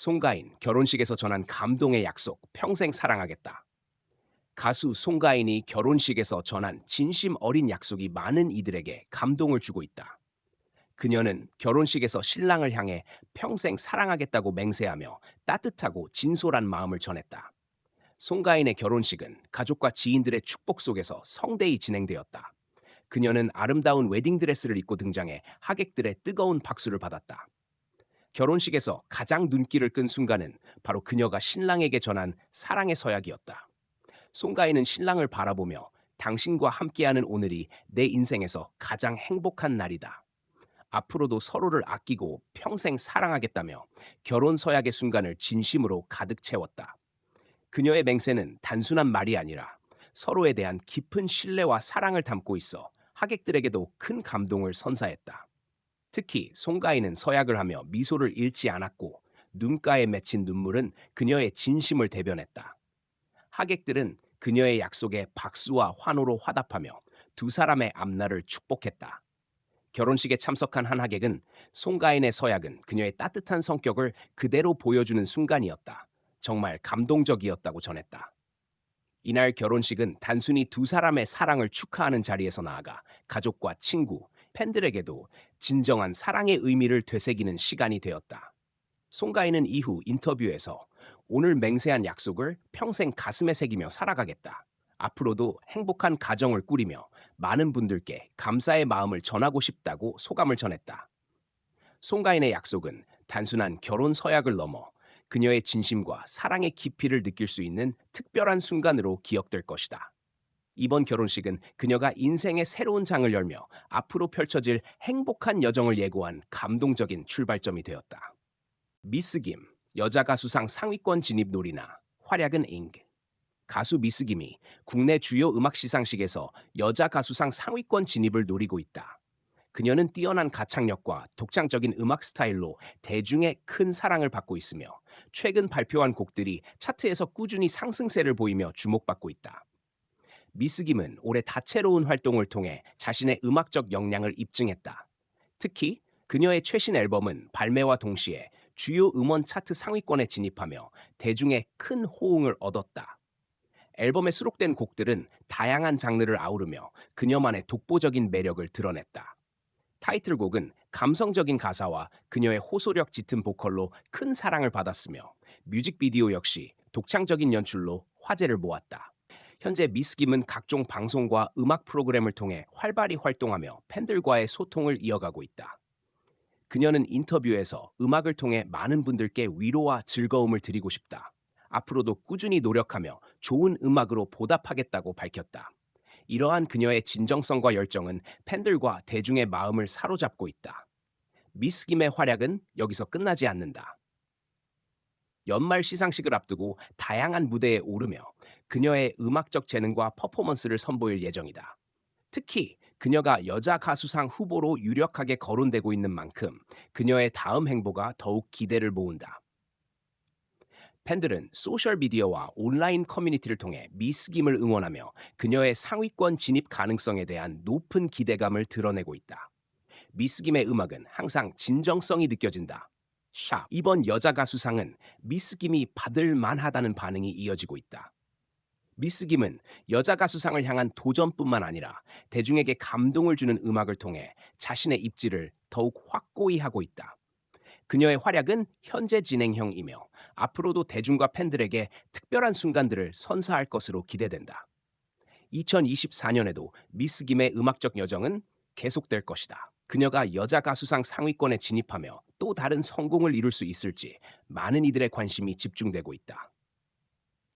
송가인 결혼식에서 전한 감동의 약속 평생 사랑하겠다. 가수 송가인이 결혼식에서 전한 진심 어린 약속이 많은 이들에게 감동을 주고 있다. 그녀는 결혼식에서 신랑을 향해 평생 사랑하겠다고 맹세하며 따뜻하고 진솔한 마음을 전했다. 송가인의 결혼식은 가족과 지인들의 축복 속에서 성대히 진행되었다. 그녀는 아름다운 웨딩드레스를 입고 등장해 하객들의 뜨거운 박수를 받았다. 결혼식에서 가장 눈길을 끈 순간은 바로 그녀가 신랑에게 전한 사랑의 서약이었다. 송가인은 신랑을 바라보며 당신과 함께하는 오늘이 내 인생에서 가장 행복한 날이다. 앞으로도 서로를 아끼고 평생 사랑하겠다며 결혼 서약의 순간을 진심으로 가득 채웠다. 그녀의 맹세는 단순한 말이 아니라 서로에 대한 깊은 신뢰와 사랑을 담고 있어 하객들에게도 큰 감동을 선사했다. 특히 송가인은 서약을 하며 미소를 잃지 않았고 눈가에 맺힌 눈물은 그녀의 진심을 대변했다. 하객들은 그녀의 약속에 박수와 환호로 화답하며 두 사람의 앞날을 축복했다. 결혼식에 참석한 한 하객은 송가인의 서약은 그녀의 따뜻한 성격을 그대로 보여주는 순간이었다. 정말 감동적이었다고 전했다. 이날 결혼식은 단순히 두 사람의 사랑을 축하하는 자리에서 나아가 가족과 친구, 팬들에게도 진정한 사랑의 의미를 되새기는 시간이 되었다. 송가인은 이후 인터뷰에서 오늘 맹세한 약속을 평생 가슴에 새기며 살아가겠다. 앞으로도 행복한 가정을 꾸리며 많은 분들께 감사의 마음을 전하고 싶다고 소감을 전했다. 송가인의 약속은 단순한 결혼 서약을 넘어 그녀의 진심과 사랑의 깊이를 느낄 수 있는 특별한 순간으로 기억될 것이다. 이번 결혼식은 그녀가 인생의 새로운 장을 열며 앞으로 펼쳐질 행복한 여정을 예고한 감동적인 출발점이 되었다. 미스 김, 여자 가수상 상위권 진입 놀이나 활약은 잉. 가수 미스 김이 국내 주요 음악 시상식에서 여자 가수상 상위권 진입을 노리고 있다. 그녀는 뛰어난 가창력과 독창적인 음악 스타일로 대중의 큰 사랑을 받고 있으며 최근 발표한 곡들이 차트에서 꾸준히 상승세를 보이며 주목받고 있다. 미스 김은 올해 다채로운 활동을 통해 자신의 음악적 역량을 입증했다. 특히 그녀의 최신 앨범은 발매와 동시에 주요 음원 차트 상위권에 진입하며 대중의 큰 호응을 얻었다. 앨범에 수록된 곡들은 다양한 장르를 아우르며 그녀만의 독보적인 매력을 드러냈다. 타이틀곡은 감성적인 가사와 그녀의 호소력 짙은 보컬로 큰 사랑을 받았으며 뮤직비디오 역시 독창적인 연출로 화제를 모았다. 현재 미스김은 각종 방송과 음악 프로그램을 통해 활발히 활동하며 팬들과의 소통을 이어가고 있다. 그녀는 인터뷰에서 음악을 통해 많은 분들께 위로와 즐거움을 드리고 싶다. 앞으로도 꾸준히 노력하며 좋은 음악으로 보답하겠다고 밝혔다. 이러한 그녀의 진정성과 열정은 팬들과 대중의 마음을 사로잡고 있다. 미스 김의 활약은 여기서 끝나지 않는다. 연말 시상식을 앞두고 다양한 무대에 오르며 그녀의 음악적 재능과 퍼포먼스를 선보일 예정이다. 특히 그녀가 여자 가수상 후보로 유력하게 거론되고 있는 만큼 그녀의 다음 행보가 더욱 기대를 모은다. 팬들은 소셜 미디어와 온라인 커뮤니티를 통해 미스 김을 응원하며 그녀의 상위권 진입 가능성에 대한 높은 기대감을 드러내고 있다. 미스 김의 음악은 항상 진정성이 느껴진다. 샵 이번 여자 가수상은 미스 김이 받을 만하다는 반응이 이어지고 있다. 미스 김은 여자 가수상을 향한 도전뿐만 아니라 대중에게 감동을 주는 음악을 통해 자신의 입지를 더욱 확고히 하고 있다. 그녀의 활약은 현재 진행형이며 앞으로도 대중과 팬들에게 특별한 순간들을 선사할 것으로 기대된다. 2024년에도 미스 김의 음악적 여정은 계속될 것이다. 그녀가 여자 가수상 상위권에 진입하며 또 다른 성공을 이룰 수 있을지 많은 이들의 관심이 집중되고 있다.